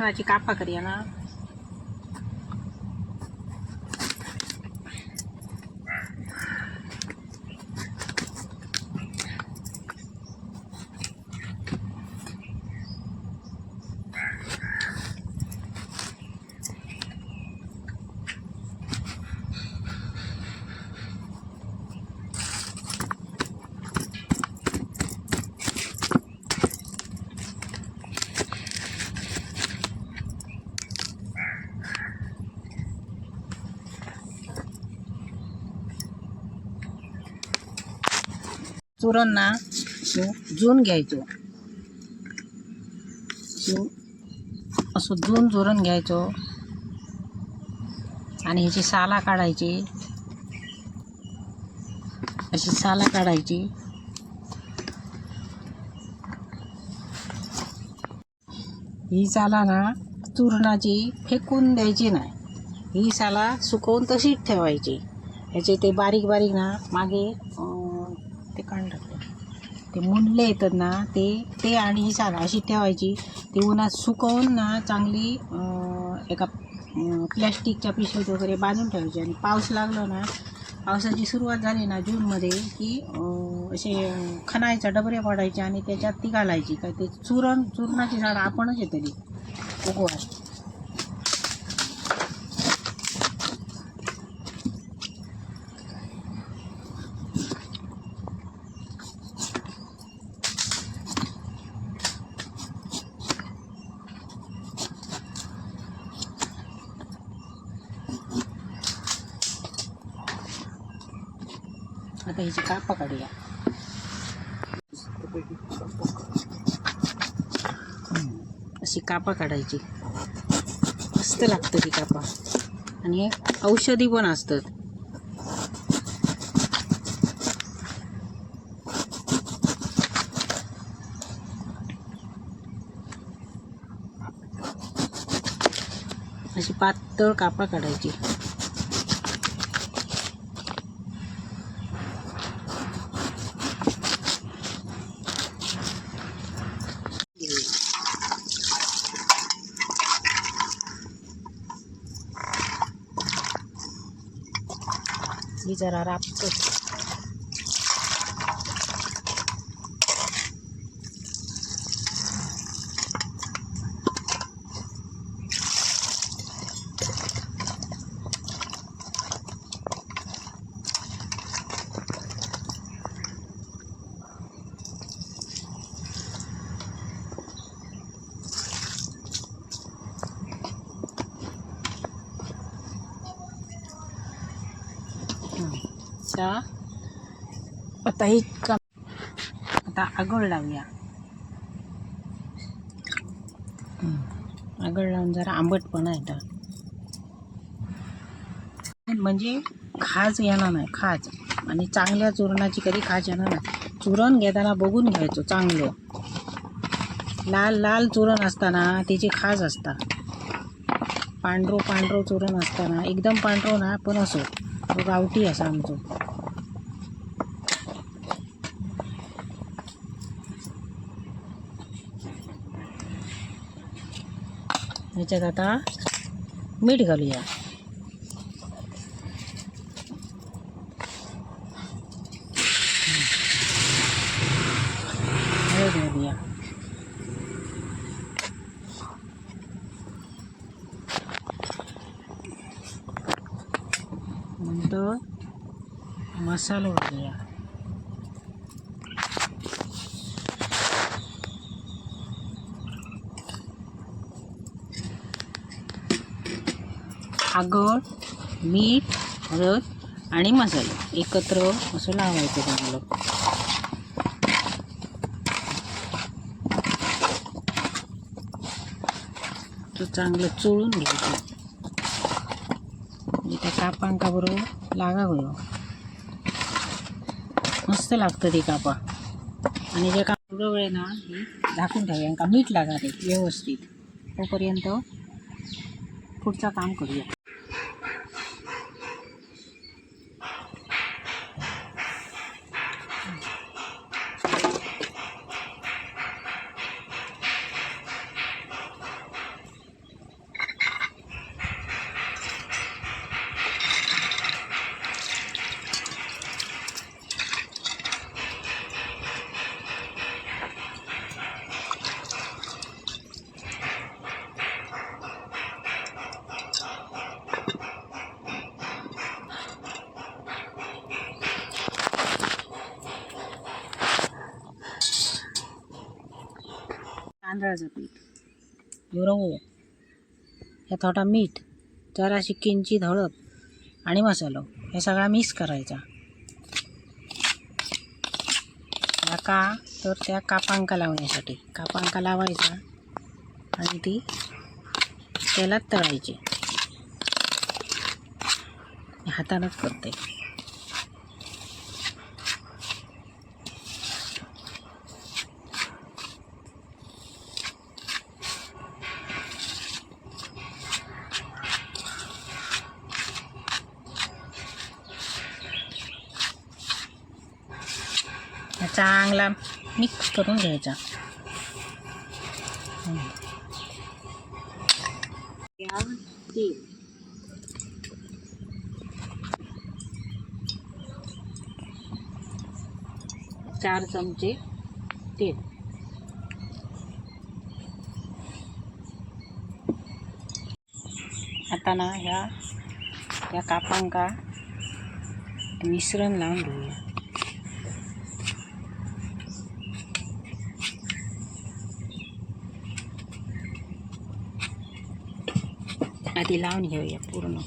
पाखराची कापा करूया ना पुरण ना तो जून घ्यायचो. असं जून चुरण घ्यायचो. आणि ह्याची साला काढायची. अशी साला काढायची. ही साला ना चूर्णाची फेकून द्यायची नाही. ही साला सुकवून तशीच ठेवायची. ह्याचे ते बारीक बारीक ना मागे ते काढून टाकलं ते मुंडले येतात ना ते ते आणि ही साला अशी ठेवायची. ती उन्हात सुकवून ना चांगली एका प्लॅस्टिकच्या पिशवीत वगैरे बांधून ठेवायची. आणि पाऊस लागलो ना पावसाची सुरुवात झाली ना जूनमध्ये की असे खणायचा डबरे पडायचे आणि त्याच्यात ती घालायची. काय ते चुरण चुरणाची झाडं आपणच येतली उगवायची आता ह्याची कापा काढूया अशी कापा काढायची. मस्त लागतं ती कापा. आणि औषधी पण असतात. अशी पातळ कापा काढायची. ही जरा राबतो आता आता आता आगळ लावूया. हम्म. आगळ लावून जरा आंबटपणा येतात म्हणजे खाज येणार नाही खाज. आणि चांगल्या चुरणाची कधी खाज येणार नाही. चुरण घेताना बघून घ्यायचो चांगलं. लाल लाल चुरण असताना त्याची खाज असता. पांढरो पांढरो चुरण असताना. एकदम पांढरो ना पण असो. तो गावठी असा आमचो. ह्याच्यात आता मीठ घालूया. हळद घालूया. नंतर मसाला घालूया. आगळ मीठ हळद आणि मसाले. एकत्र असं लावायचं चांगलं. तो चांगलं चोळून घ्यायचं. म्हणजे त्या कापांका बरोबर लागा गयो मस्त लागतं ती कापा. आणि जे का वेळ ना ही झाकून ठेवूया का मीठ लागा ते व्यवस्थित. तोपर्यंत पुढचं काम करूया. तांदळाचं पीठ रवो ह्या थोडा मीठ जराशी किंचित हळद आणि मसालो हे सगळा मिक्स करायचा. ह्या का तर त्या कापांका लावण्यासाठी. कापांका लावायचा आणि ती तेलात तळायची. हातानंच करते. चांगला मिक्स करून घ्यायचा. या चार चमचे तेल. आता ना ह्या या कापांका मिश्रण लावून घेऊया. आधी लावून घेऊया पूर्ण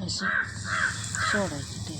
अशी सोडायची ते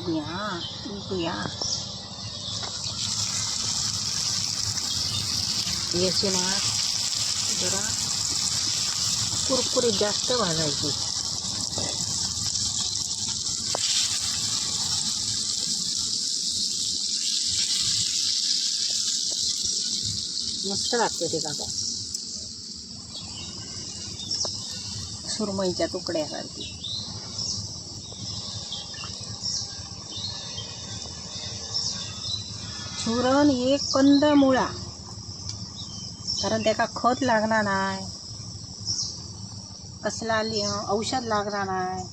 बघूया बघूया याची जरा कुरकुरीत जास्त भाजायची मस्त लागते ते काका सुरमईच्या तुकड्यासारखी सुरण एक कंद मुळा. कारण त्याका खत लागणार नाही. कसला लि- औषध लागणार नाही.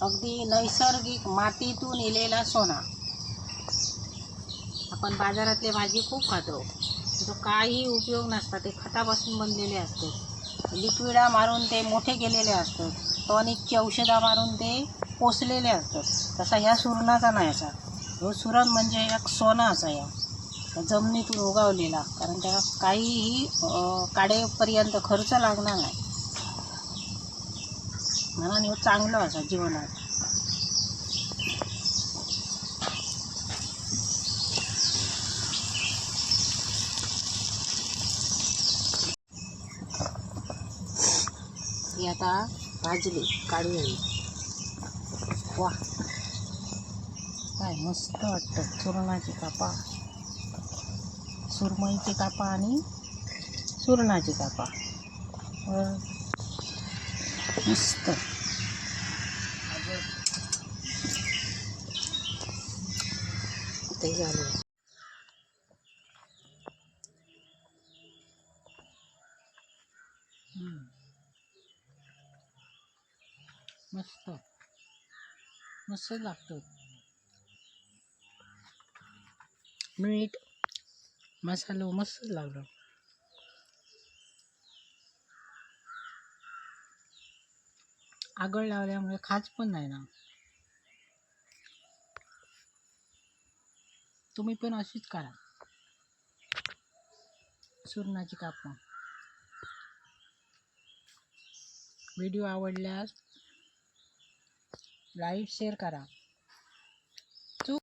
अगदी नैसर्गिक मातीतून इलेला सोना. आपण बाजारातले भाजी खूप खातो. तो काही उपयोग नसतात ते खतापासून बनलेले असतात लिक्विडा मारून ते मोठे केलेले असतात टॉनिकची औषधं मारून ते पोचलेले असतात तसा ह्या सुरणाचा नाही असा. सुरण म्हणजे एक सोनं असा या. जमिनीतून उगावलेला. कारण त्याला काहीही काडेपर्यंत खर्च लागणार नाही. म्हणून हे हो चांगलं असा जीवनात. ही आता भाजली काढून वा. काय मस्त वाटतं. सुरणाची कापा. सुरमईची कापा आणि सुरणाची कापा. मस्त. ते झालं मस्त. मस्त लागतं. मीठ मसालो मस्त लागलो. आगळ लावल्यामुळे खाज पण नाही ना. तुम्ही पण अशीच करा. सुरणाची कापं. व्हिडिओ आवडल्यास लाईक शेअर करा.